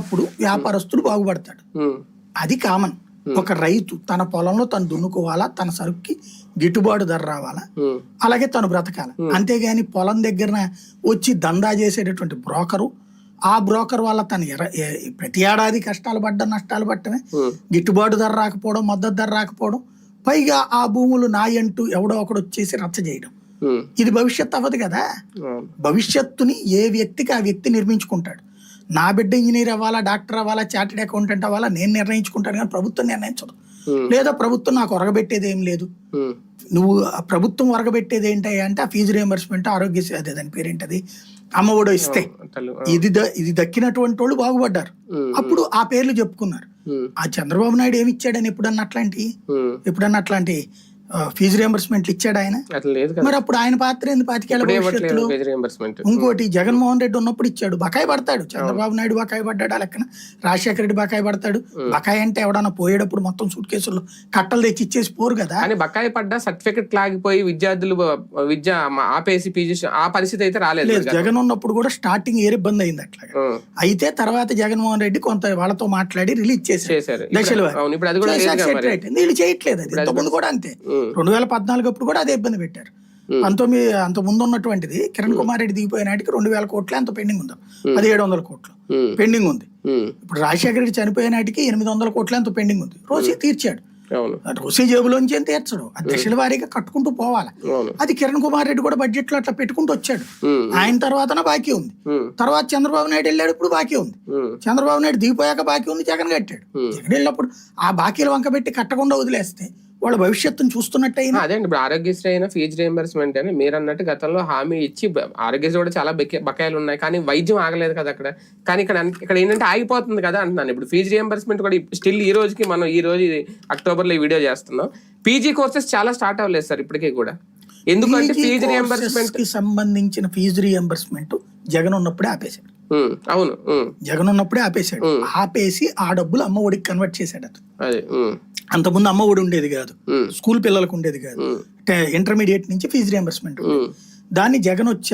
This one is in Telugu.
అప్పుడు వ్యాపారస్తుడు బాగుపడతాడు. అది కామన్. ఒక రైతు తన పొలంలో తను దున్నుకోవాలా తన సరుకుకి గిట్టుబాటు ధర రావాలా? అలాగే తను బ్రతకాలి? అంతేగాని పొలం దగ్గర వచ్చి దందా చేసేటటువంటి బ్రోకరు ఆ బ్రోకర్ వల్ల తను ఎర- ప్రతి ఏడాది కష్టాలు పడ్డ నష్టాలు పట్టమే గిట్టుబాటు ధర రాకపోవడం మద్దతు ధర రాకపోవడం పైగా ఆ భూములు నాయంటూ ఎవడో ఒకడు వచ్చేసి రచ్చ చేయడం. ఇది భవిష్యత్తు అవ్వదు కదా. భవిష్యత్తుని ఏ వ్యక్తికి ఆ వ్యక్తి నిర్మించుకుంటాడు? నా బిడ్డ ఇంజనీర్ అవ్వాలా డాక్టర్ అవ్వాలా చార్టెడ్ అకౌంటెంట్ అవ్వాలా నేను నిర్ణయించుకుంటాను కానీ ప్రభుత్వం నిర్ణయించదు. లేదా ప్రభుత్వం నాకు ఒరగబెట్టేది ఏం లేదు. నువ్వు ప్రభుత్వం ఒరగబెట్టేది ఏంటి అంటే ఆ ఫీజు రియంబర్స్మెంట్ ఆరోగ్య అదే దాని పేరేంటది? అమ్మఒడో ఇస్తే. ఇది ఇది దక్కినటువంటి వాళ్ళు బాగుపడ్డారు. అప్పుడు ఆ పేర్లు చెప్పుకున్నారు. ఆ చంద్రబాబు నాయుడు ఏమి ఇచ్చాడని ఎప్పుడన్నా అట్లాంటి? ఎప్పుడన్నా అట్లాంటి ఫీజు రియంబర్స్మెంట్లు ఇచ్చాడు ఆయన. అట్లా మరి అప్పుడు ఆయన పాత్ర ఏంది? పాతికేళ్ళ భవిష్యత్తులో ఇంకోటి జగన్మోహన్ రెడ్డి ఉన్నప్పుడు ఇచ్చాడు. బకాయి పడతాడు. చంద్రబాబు నాయుడు బకాయి పడ్డాడు ఆ లెక్కన? రాజశేఖర రెడ్డి బకాయి పడతాడు. బకాయి అంటే ఎవడన్నా పోయేటప్పుడు మొత్తం సూట్ కేసుల్లో కట్టలు తెచ్చి ఇచ్చేసి పోరు కదా. కానీ బకాయి పడ్డ సర్టిఫికెట్ లాగిపోయి విద్యార్థులు విద్య ఆపేసి పీజీ ఆ పరిస్థితి అయితే రాలేదు లేదు జగన్ ఉన్నప్పుడు కూడా స్టార్టింగ్ ఏరు ఇబ్బంది అయింది అట్లాగా. ఉమ్, అయితే తర్వాత జగన్మోహన్ రెడ్డి కొంత వాళ్ళతో మాట్లాడి రిలీజ్ చేశారు. చేశారు. దశల కూడా. వీళ్ళు చేయట్లేదు అది. ఇంతకుముందు కూడా అంతే. రెండు వేల పద్నాలుగు అప్పుడు కూడా అదే ఇబ్బంది పెట్టారు. పంతొమ్మిది అంత ముందు ఉన్నటువంటిది కిరణ్ కుమార్ రెడ్డి దిగిపోయిన నాటికి రెండు వేల కోట్లు అంత పెండింగ్ ఉంది. పదిహేడు వందల కోట్లు. పెండింగ్ ఉంది. ఇప్పుడు రాజశేఖర రెడ్డి చనిపోయిన నాటికి ఎనిమిది వందల కోట్లు ఎంతో పెండింగ్ ఉంది. రోజీ తీర్చాడు. రోజీ జేబులోంచి ఏం తీర్చడు. ఆ దశల వారీగా కట్టుకుంటూ పోవాలి. అది కిరణ్ కుమార్ రెడ్డి కూడా బడ్జెట్లో అట్లా పెట్టుకుంటూ వచ్చాడు. ఆయన తర్వాతన బాకీ ఉంది. తర్వాత చంద్రబాబు నాయుడు వెళ్ళాడు ఇప్పుడు బాకీ ఉంది. చంద్రబాబు నాయుడు దిగిపోయాక బాకీ ఉంది జగన్ కట్టాడు. జగన్ వెళ్ళినప్పుడు ఆ బాకీలు వంక పెట్టి కట్టకుండా వదిలేస్తే వాళ్ళ భవిష్యత్తును చూస్తున్నట్టయినా. అదే అండి. ఇప్పుడు ఆరోగ్యశ్రీ అయినా ఫీజు రియంబర్స్మెంట్ అని మీరు అన్నట్టు గతంలో హామీ ఇచ్చి ఆరోగ్యశ్రీ కూడా చాలా బకాయిలు ఉన్నాయి. కానీ వైద్యం ఆగలేదు కదా అక్కడ. కానీ ఇక్కడ ఇక్కడ ఏంటంటే ఆగిపోతుంది కదా అంటున్నాను. ఇప్పుడు ఫీజు రియంబర్స్మెంట్ కూడా స్టిల్ ఈ రోజుకి మనం ఈ రోజు ఇది అక్టోబర్లో ఈ వీడియో చేస్తున్నాం. పీజీ కోర్సెస్ చాలా స్టార్ట్ అవ్వలేదు సార్ ఇప్పటికీ కూడా. ఎందుకంటే ఫీజు రియంబర్స్మెంట్కి సంబంధించిన ఫీజు రియంబర్స్మెంట్ జగన్ ఉన్నప్పుడే ఆపేశాడు అవును జగన్ ఉన్నప్పుడే ఆపేశాడు. ఆపేసి ఆ డబ్బులు అమ్మ ఒడికి కన్వర్ట్ చేశాడు అతను. అంతకుముందు అమ్మ ఒడి ఉండేది కాదు. స్కూల్ పిల్లలకు ఉండేది కాదు. ఇంటర్మీడియట్ నుంచి ఫీజు రియంబర్స్మెంట్. దాన్ని జగన్ వచ్చి